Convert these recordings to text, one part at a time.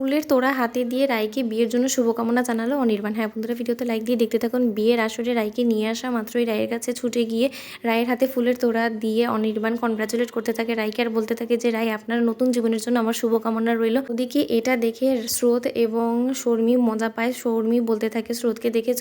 ফুলের তোড়া হাতে দিয়ে রায়কে বিয়ের জন্য শুভকামনা জানালো অনির্বাণ। হ্যাঁ বন্ধুরা, ভিডিওতে লাইক দিয়ে দেখতে থাকুন। বিয়ের আসরে রায়কে নিয়ে আসা মাত্রই রায়ের কাছে ছুটে গিয়ে রায়ের হাতে ফুলের তোড়া দিয়ে অনির্বাণ কনগ্রাচুলেট করতে থাকে রায়কে আর বলতে থাকে যে, রায়, আপনার নতুন জীবনের জন্য আমার শুভকামনা রইল। ওদিকে এটা দেখে স্রোত এবং শর্মী মজা পায়। শর্মী বলতে থাকে, স্রোতকে দেখেছ?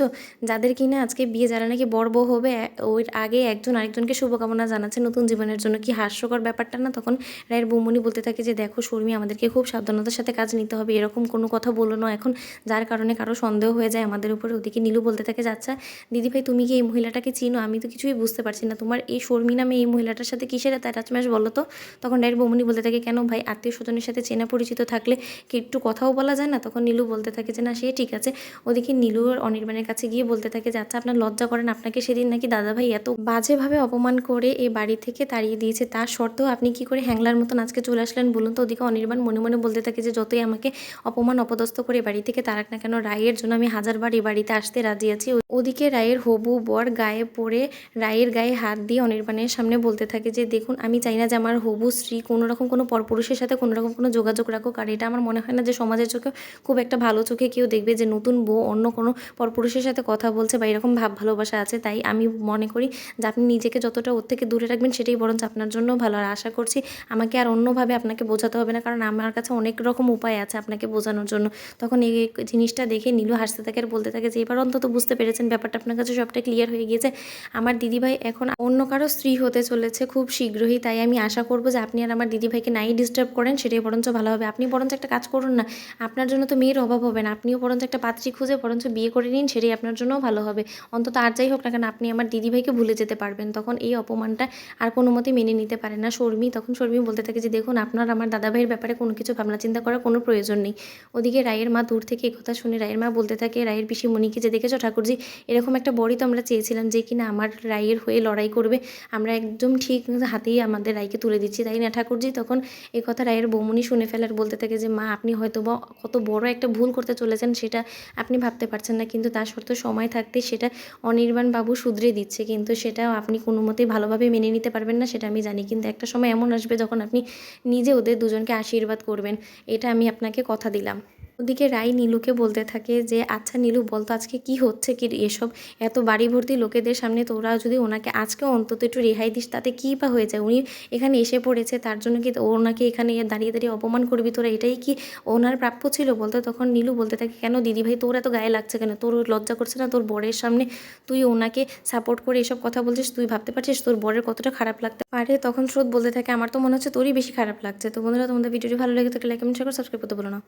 যাদের কিনা আজকে বিয়ে, যারা নাকি বড় বউ হবে ওই আগে একজন আরেকজনকে শুভকামনা জানাচ্ছে নতুন জীবনের জন্য। কি হাস্যকর ব্যাপারটা না? তখন রায়ের বৌমনি বলতে থাকে যে, দেখো শর্মী, আমাদেরকে খুব সাবধানতার সাথে কাজ নিতে হবে। এরকম কোনো কথা বলো না। এখন যার কারণে কারও সন্দেহ হয়ে যায়, আমাদের উপরে ওদিকে নীলু বলতে থাকে যে আচ্ছা দিদিভাই তুমি কি এই মহিলাটাকে চিনো? আমি তো কিছুই বুঝতে পারছি না। তোমার এই শর্মী নামে এই মহিলাটার সাথে কিসের অ্যাটাচমেন্ট বলো তো? তখন রায়ের বৌমনি বলতে থাকে, কেন ভাই আত্মীয় স্বজনের সাথে চেনা পরিচিত থাকলে কি একটু কথাও বলা যায় না? তখন নীলু বলতে থাকে যে, না, সে ঠিক আছে। ওদিকে নীলু অনির্বাণের কাছে গিয়ে বলতে থাকে যে আচ্ছা আপনার লজ্জা করেন, আপনাকে সেদিন নাকি দাদাভাই এত বাজেভাবে অপমান করে এই বাড়ি থেকে তাড়িয়ে দিয়েছে। তার সত্ত্বেও আপনি কি করে হ্যাংলার মতন আজকে চলে আসলেন বলুন তো? ওদিকে অনির্বাণ মনে মনে বলতে থাকে যে, যতই আমাকে অপমান অপদস্থ করে বাড়ি থেকে তারাক না কেন রায়ের জন্য আমি হাজারবার এ বাড়িতে আসতে রাজি আছি। ওদিকে রায়ের হবু বর গায়ে পড়ে রায়ের গায়ে হাত দিয়ে অনির্বাণের সামনে বলতে থাকে যে, দেখুন, আমি চাই না যে আমার হবু স্ত্রী কোনো রকম কোনো পরপুরুষের সাথে কোনো রকম কোনো যোগাযোগ রাখুক। আর এটা আমার মনে হয় না যে সমাজের চোখে খুব একটা ভালো চোখে কেউ দেখবে যে নতুন বউ অন্য কোনো পরপুরুষের সাথে কথা বলছে বা এরকম ভাব ভালোবাসা আছে। তাই আমি মনে করি যে আপনি নিজেকে যতটা ওর থেকে দূরে রাখবেন সেটাই বরঞ্চ আপনার জন্য ভালো। আর আশা করছি আমাকে আর অন্যভাবে আপনাকে বোঝাতে হবে না, কারণ আমার কাছে অনেক রকম উপায় আছে আপনাকে বোঝানোর জন্য। তখন এই জিনিসটা দেখে নীলু হাসতে থাকে আর বলতে থাকে যে, এবার অন্তত বুঝতে পেরেছেন ব্যাপারটা আপনার কাছে সবটা ক্লিয়ার হয়ে গিয়েছে। আমার দিদিভাই এখন অন্য কারও স্ত্রী হতে চলেছে খুব শীঘ্রই, তাই আমি আশা করব যে আপনি আর আমার দিদিভাইকে নাই ডিস্টার্ব করেন, সেটাই বরঞ্চ ভালো হবে। আপনি বরঞ্চ একটা কাজ করুন না, আপনার জন্য তো মেয়ের অভাব হবে না, আপনিও বরঞ্চ একটা পাত্রী খুঁজে বরঞ্চ বিয়ে করে নিন, সেটাই আপনার জন্য ভালো হবে। অন্তত আর যাই হোক না কেন, আপনি আমার দিদিভাইকে ভুলে যেতে পারবেন, তখন এই অপমানটা আর কোনো মতে মেনে নিতে পারে না শর্মী। তখন শর্মী বলতে থাকে যে, দেখুন, আপনার আমার দাদাভাইয়ের ব্যাপারে কোনো কিছু ভাবনা চিন্তা করার কোনো প্রয়োজন নেই। ওদিকে রায়ের মা দূর থেকে কথা শুনে রায়ের মা বলতে থাকে, রায়ের পিসি পিসিমণিকে যে দেখেছ ঠাকুরজি এরকম একটা বড়ি তো আমরা চেয়েছিলাম যে কিনা আমার রায়ের হয়ে লড়াই করবে। আমরা একদম ঠিক হাতেই আমাদের রায়কে তুলে দিচ্ছি। তাই না, ঠাকুরজি? তখন এই কথা রায়ের বৌমনি শুনে ফেলার বলতে থাকে যে, মা, আপনি হয়তো বা কত বড় একটা ভুল করতে চলেছেন, সেটা আপনি ভাবতে পারছেন না। কিন্তু তার সত্ত্বেও সময় থাকতে সেটা অনির্বাণ বাবু শুধরে দিচ্ছে। কিন্তু সেটাও আপনি কোনো মতেই ভালোভাবে মেনে নিতে পারবেন না, সেটা আমি জানি। কিন্তু একটা সময় এমন আসবে যখন আপনি নিজে ওদের দুজনকে আশীর্বাদ করবেন। এটা আমি আপনাকে কথা দিলাম। ওদিকে রাই নীলুকে বলতে থাকে যে আচ্ছা নীলু বলতো আজকে কি হচ্ছে কি এসব? এত বাড়ি ভর্তি লোকেদের সামনে তোরা যদি ওনাকে আজকে অন্তত একটু রেহাই দিস, তাতে কী বা হয়ে যায়? উনি এখানে এসে পড়েছে, তার জন্য কি ওনাকে এখানে দাঁড়িয়ে দাঁড়িয়ে অপমান করবি তোরা? এটাই কি ওনার প্রাপ্য ছিল বলতে? তখন নীলু বলতে থাকে, কেন দিদিভাই তোর এত গায়ে লাগছে কেন? তোর লজ্জা করছে না? তোর বরের সামনে তুই ওনাকে সাপোর্ট করে এসব কথা বলছিস, তুই ভাবতে পারছিস তোর বরের কতটা খারাপ লাগতে পারে? তখন স্রোত বলতে থাকে, আমার তো মনে হচ্ছে তোরই বেশি খারাপ লাগছে। তো বন্ধুরা, তোমাদের ভিডিওটি ভালো লেগে থাকলে লাইক কমেন্ট শেয়ার করে সাবস্ক্রাইব করতে বলো না।